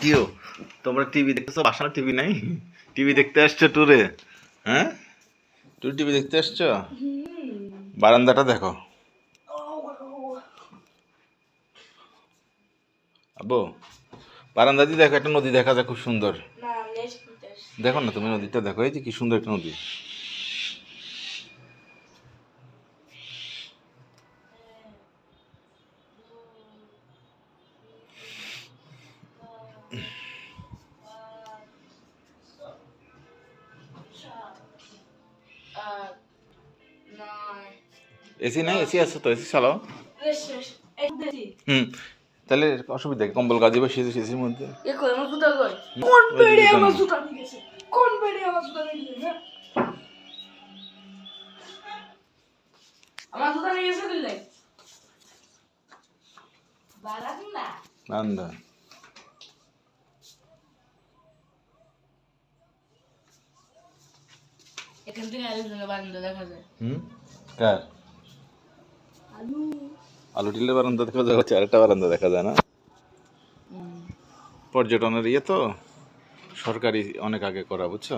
কিও তোমরা টিভি দেখতেছো? বাসার টিভি নাই? টিভি দেখতে আসছো ট্যুরে? হ্যাঁ? ট্যুর টিভি দেখতে আসছো? বারান্দাটা দেখো। আব্বু বারান্দা দিয়ে দেখো একটা নদী দেখা যায় খুব সুন্দর। দেখো না তুমি নদীটা দেখো এই যে কি সুন্দর একটা নদী। এসি নাই? এসি আছে তো? এসি চালাও। হুম। তাহলে অসুবিধা কম্বল গাজি বসিয়ে দিয়েছি এসির মধ্যে। আমার জুতা কই? কোন বেড়ে আমার জুতা নিয়ে গেছে? কোন বেড়ে আমার জুতা নিয়ে গেছে? আমার জুতা নিয়ে গেছে দিলে বারাত না বারান্দা। এখান থেকে আরেকজনের বারান্দা দেখা যায়। হুম? কার? আলু। আলু টিলে বারান্দা দেখা যাচ্ছে আরেকটা বারান্দা দেখা যায় না? পর্যটনের ইয়ে তো সরকারি অনেক আগে করা বুঝছ?